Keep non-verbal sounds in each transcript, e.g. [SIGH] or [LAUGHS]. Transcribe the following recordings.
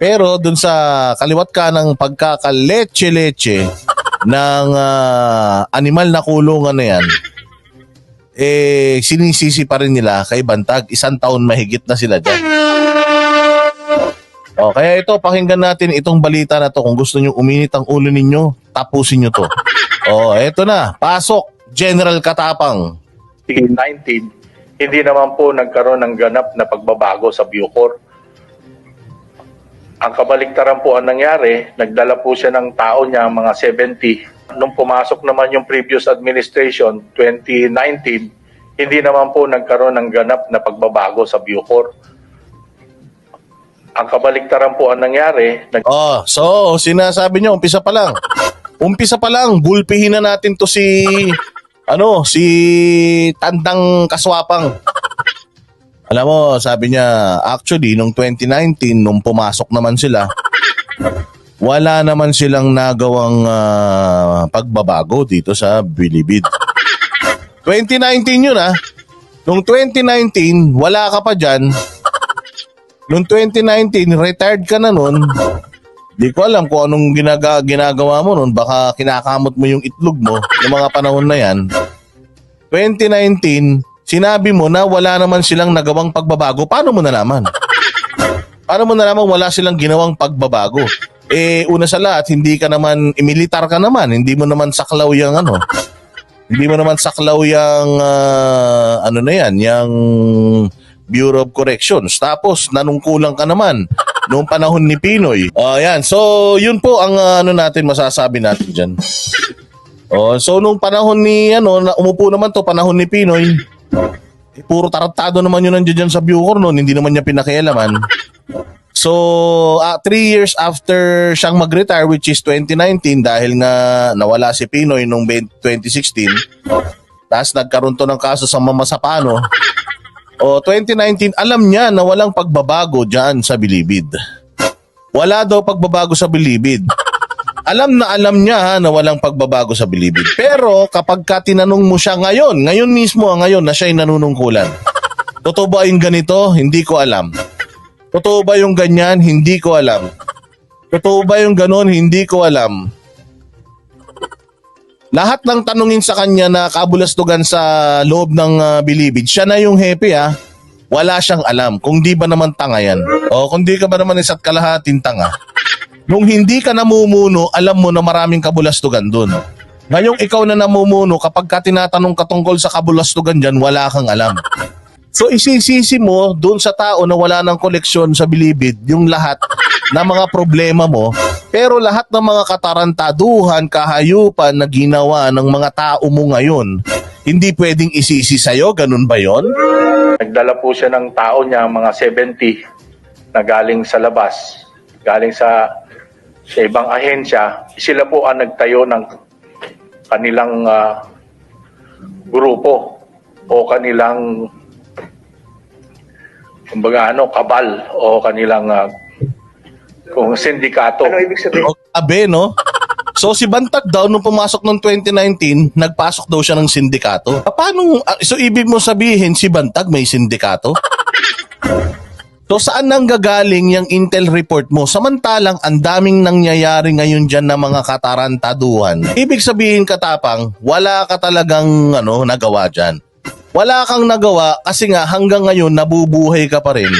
Pero dun sa kaliwat ka ng pagkakaleche-leche [LAUGHS] ng ah, animal na kulungan na yan, eh sinisisi pa rin nila kay Bantag. Isang taon mahigit na sila dyan. O, kaya ito, pakinggan natin itong balita na to. Kung gusto nyo uminit ang ulo ninyo, tapusin nyo to. [LAUGHS] O, eto na. Pasok, General Katapang. 19, hindi naman po nagkaroon ng ganap na pagbabago sa Bucor. Ang kabaliktaran po ang nangyari, nagdala po siya ng tao niya, mga 70. Nung pumasok naman yung previous administration, 2019, hindi naman po nagkaroon ng ganap na pagbabago sa Bucor. Ang kabaliktaran po ang nangyari, nag- Oh, so sinasabi niyo umpisa pa lang. Umpisa pa lang, gulpihin na natin to si ano, si Tandang Kaswapang. Alam mo, sabi niya, actually, nung 2019, nung pumasok naman sila, wala naman silang nagawang ah, pagbabago dito sa Bilibid. 2019 yun ah. Nung 2019, wala ka pa dyan. Noong 2019, retired ka na nun. Di ko alam kung anong ginaga, ginagawa mo nun. Baka kinakamot mo yung itlog mo ng mga panahon na yan. 2019, sinabi mo na wala naman silang nagawang pagbabago. Paano mo nalaman? Paano mo nalaman wala silang ginawang pagbabago? Eh, una sa lahat, hindi ka naman, militar ka naman. Hindi mo naman saklaw yung ano. Hindi mo naman saklaw yung, ah, ano na yan, yung Bureau of Corrections. Tapos, nanungkulang ka naman noong panahon ni Pinoy. Oh, yan. So, yun po ang ah, ano natin masasabi natin dyan. Oh, so nung panahon ni ano, umupo naman to panahon ni Pinoy. Eh, puro tarantado naman yun nandiyan dyan sa Bucor noon, hindi naman niya pinakialaman. So, ah, three years after siyang mag-retire, which is 2019, dahil nga nawala si Pinoy noong 20- 2016, tapos nagkaroon to ng kaso sa Mamasapano, o 2019, alam niya na walang pagbabago dyan sa Bilibid. Wala daw pagbabago sa Bilibid. Alam na alam niya ha, na walang pagbabago sa Bilibid. Pero kapag ka tinanong mo siya ngayon, ngayon mismo, ngayon na siya'y nanunungkulan. Totoo ba yung ganito? Hindi ko alam. Totoo ba yung ganyan? Hindi ko alam. Totoo ba yung ganon? Hindi ko alam. Lahat ng tanungin sa kanya na kabulastugan sa loob ng ah, bilibid, siya na yung happy ha. Wala siyang alam kung di ba naman tanga yan. O kung di ka ba naman isa't kalahating tanga. Nung hindi ka namumuno, alam mo na maraming kabulastugan dun. Ngayong ikaw na namumuno, kapag ka tinatanong ka tungkol sa kabulastugan dyan, wala kang alam. So isisisi mo doon sa tao na wala ng koleksyon sa bilibid yung lahat na mga problema mo pero lahat ng mga katarantaduhan, kahayupan na ginawa ng mga tao mo ngayon hindi pwedeng isisi sa'yo, ganun ba yon? Nagdala po siya ng tao niya, mga 70, na galing sa labas, galing sa, sa ibang ahensya. Sila po ang nagtayo ng kanilang ah, grupo o kanilang kumbaga ano, kabal o kanilang ah, kung sindikato. Ano ibig sabihin? O abe, no? So si Bantag daw nung pumasok noong 2019, nagpasok daw siya ng sindikato. Paano, ah, so ibig mo sabihin si Bantag may sindikato? So saan nang gagaling yung intel report mo? Samantalang ang daming nangyayari ngayon dyan na mga katarantaduhan. Ibig sabihin katapang, wala ka talagang ano, nagawa dyan. Wala kang nagawa kasi nga hanggang ngayon nabubuhay ka pa rin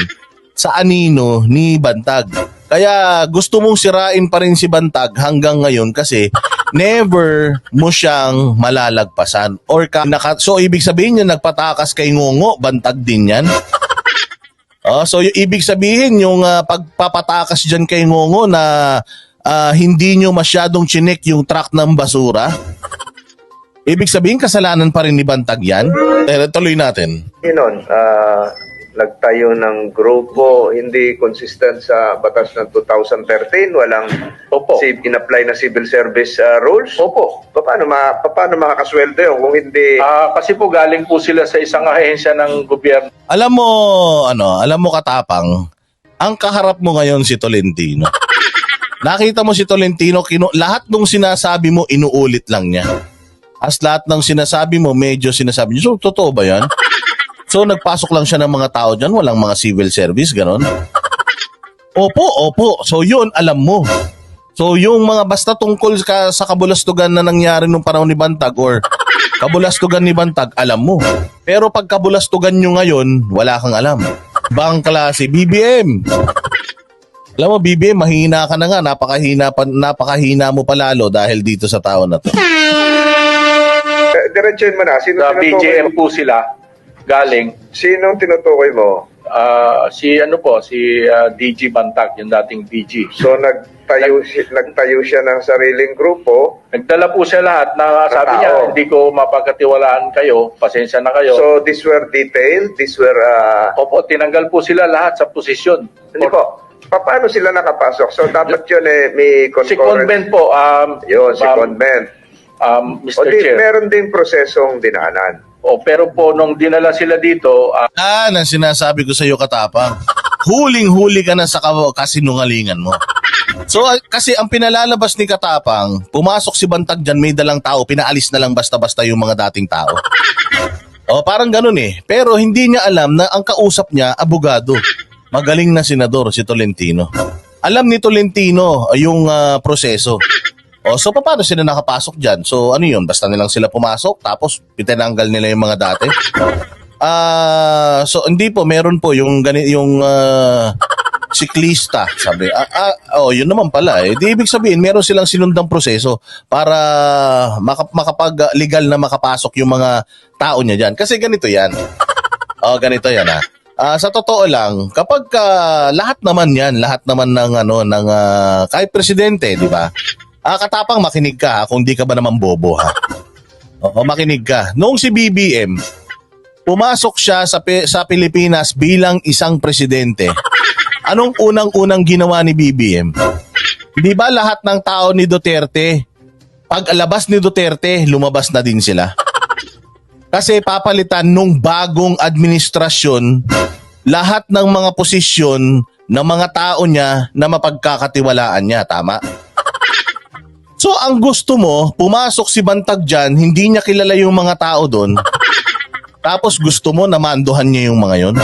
sa anino ni Bantag. Kaya gusto mong sirain pa rin si Bantag hanggang ngayon kasi never mo siyang malalagpasan. Or ka, naka, so ibig sabihin niya nagpatakas kay Ngongo, Bantag din yan. Oh, so yung ibig sabihin yung ah, pagpapatakas diyan kay Ngongo na ah, hindi nyo masyadong chinek yung truck ng basura. Ibig sabihin kasalanan pa rin ni Bantag yan. Eh, tuloy natin. Yun, ah, nagtayo ng grupo, hindi consistent sa batas ng 2013, walang Opo. si in-apply na civil service ah, rules. Opo. Paano, ma, paano makakasweldo yun kung hindi... Ah, kasi po galing po sila sa isang ahensya ng gobyerno. Alam mo, ano, alam mo katapang, ang kaharap mo ngayon si Tolentino. Nakita mo si Tolentino, kinu- lahat ng sinasabi mo, inuulit lang niya. As lahat ng sinasabi mo, medyo sinasabi niya. So, totoo ba yan? So, nagpasok lang siya ng mga tao dyan, walang mga civil service, ganon. Opo, opo. So yun, alam mo. So yung mga basta tungkol ka sa kabulastugan na nangyari nung panahon ni Bantag or kabulastugan ni Bantag, alam mo. Pero pag kabulastugan nyo ngayon, wala kang alam. Bang klase, BBM. Alam mo, BBM, mahina ka na nga. Napakahina, pa, napakahina mo pa lalo dahil dito sa tao na to. Eh, Diretsuhin mo na. Sino Sa mo? po sila galing. Sinong tinutukoy mo? Ah, si ano po, si ah, DG Bantag, yung dating DG. So nagtayo, si- nagtayo siya ng sariling grupo. Nagdala po siya lahat na sabi tao. niya, hindi ko mapagkatiwalaan kayo, pasensya na kayo. So these were detailed, these were... ah, Opo, tinanggal po sila lahat sa posisyon. hindi po. Pa- Paano sila nakapasok? So dapat yun eh, may Si concurrent. Convent po, um, Yun, si ma'am, convent. um, O Mr. di, Chair. meron din prosesong dinaanan. O, pero po, nung dinala sila dito, ah, Ah, ang sinasabi ko sa iyo katapang. Huling-huli ka na sa ka- kasinungalingan mo. So ah, kasi ang pinalalabas ni Katapang, pumasok si Bantag dyan, may dalang tao, pinaalis na lang basta-basta yung mga dating tao. O parang ganun eh. Pero hindi niya alam na ang kausap niya, abogado. Magaling na senador si Tolentino. Alam ni Tolentino yung ah, proseso. O so paano sila nakapasok dyan? So ano yun? Basta nilang sila pumasok tapos pitinanggal nila yung mga dati. Ah, so hindi po meron po yung gani yung ah, siklista, sabi. Ah, ah, oh, yun naman pala. Eh. Di ibig sabihin, meron silang sinundang proseso para maka- makapag legal na makapasok yung mga tao niya diyan. Kasi ganito 'yan. Oh, ganito 'yan ah. Ah, sa totoo lang, kapag ah, lahat naman 'yan, lahat naman ng ano ng ah, kahit presidente, di ba? Ah, katapang makinig ka ha, kung di ka ba naman bobo ha. Oo, makinig ka. Noong si BBM, pumasok siya sa, sa Pilipinas bilang isang presidente. Anong unang-unang ginawa ni BBM? Di ba lahat ng tao ni Duterte, pag alabas ni Duterte, lumabas na din sila? Kasi papalitan nung bagong administrasyon lahat ng mga posisyon ng mga tao niya na mapagkakatiwalaan niya, tama? So ang gusto mo, pumasok si Bantag dyan, hindi niya kilala yung mga tao doon, [LAUGHS] tapos gusto mo na manduhan niya yung mga yon?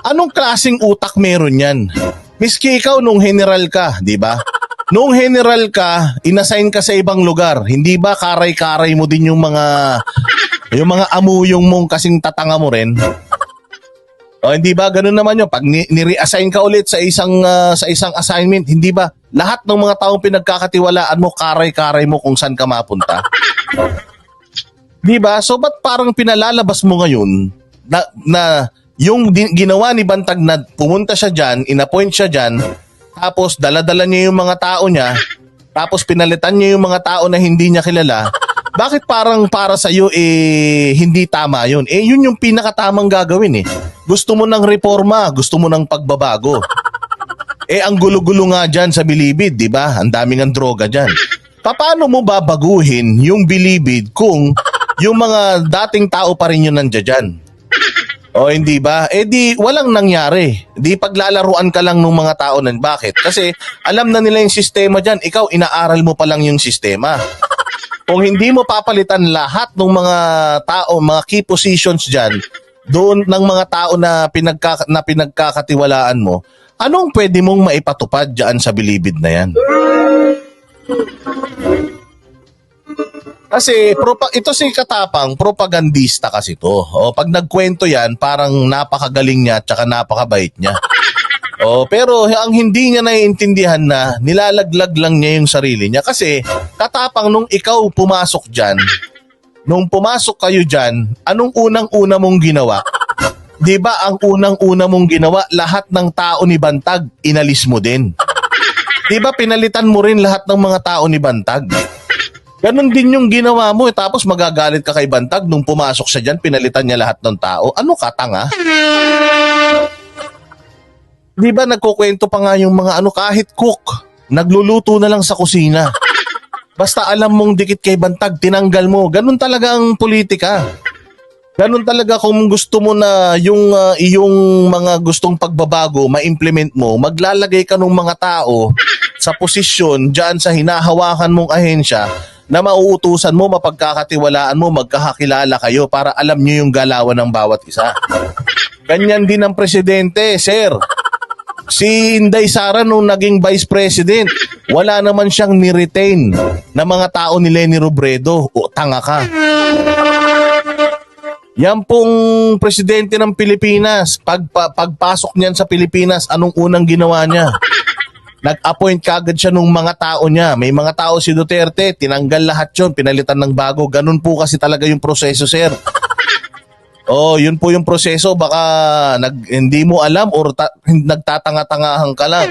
Anong klasing utak meron yan? Miski ikaw nung general ka, di ba? Nung general ka, inassign ka sa ibang lugar. Hindi ba karay-karay mo din yung mga yung mga amuyong mong kasing tatanga mo rin? O hindi ba ganun naman yun? Pag ni- ni-reassign ka ulit sa isang ah, sa isang assignment, hindi ba lahat ng mga taong pinagkakatiwalaan mo, karay-karay mo kung saan ka mapunta? Di ba? So ba't parang pinalalabas mo ngayon na, na yung ginawa ni Bantag na pumunta siya dyan, inappoint siya dyan, tapos daladala niya yung mga tao niya, tapos pinalitan niya yung mga tao na hindi niya kilala, bakit parang para sa iyo eh hindi tama yun? Eh yun yung pinakatamang gagawin eh. Gusto mo ng reforma, gusto mo ng pagbabago. Eh ang gulo-gulo nga dyan sa bilibid, di ba? Ang daming ang droga dyan. Paano mo babaguhin yung bilibid kung yung mga dating tao pa rin yun nandiyan dyan? O hindi ba? Eh di walang nangyari. Di paglalaruan ka lang ng mga tao nan. Bakit? Kasi alam na nila yung sistema dyan. Ikaw inaaral mo pa lang yung sistema. Kung hindi mo papalitan lahat ng mga tao, mga key positions dyan, doon ng mga tao na, pinagka, na pinagkakatiwalaan mo, anong pwede mong maipatupad dyan sa bilibid na yan? Kasi propa, ito si Katapang, propagandista kasi to. O pag nagkwento yan, parang napakagaling niya at saka napakabait niya. O pero ang hindi niya naiintindihan na nilalaglag lang niya yung sarili niya kasi Katapang nung ikaw pumasok diyan, nung pumasok kayo diyan, anong unang-una mong ginawa? 'Di ba ang unang-una mong ginawa, lahat ng tao ni Bantag inalis mo din. 'Di ba pinalitan mo rin lahat ng mga tao ni Bantag? Ganon din yung ginawa mo eh. Tapos magagalit ka kay Bantag nung pumasok siya dyan, pinalitan niya lahat ng tao. Ano ka, tanga? Di ba nagkukwento pa nga yung mga ano, kahit cook, nagluluto na lang sa kusina. Basta alam mong dikit kay Bantag, tinanggal mo. Ganon talaga ang politika. Ganon talaga kung gusto mo na yung ah, iyong mga gustong pagbabago, ma-implement mo, maglalagay ka ng mga tao sa posisyon dyan sa hinahawakan mong ahensya na mauutusan mo, mapagkakatiwalaan mo, magkakakilala kayo para alam nyo yung galawan ng bawat isa. Ganyan din ang presidente, sir. Si Inday Sara nung naging vice president, wala naman siyang ni-retain na mga tao ni Lenny Robredo. O, tanga ka. Yan pong presidente ng Pilipinas, pagpa, pagpasok niyan sa Pilipinas, anong unang ginawa niya? [LAUGHS] Nag-appoint kagad siya nung mga tao niya. May mga tao si Duterte, tinanggal lahat yun, pinalitan ng bago. Ganun po kasi talaga yung proseso, sir. [LAUGHS] Oh, yun po yung proseso. Baka nag, hindi mo alam or ta- nagtatanga-tangahan ka lang.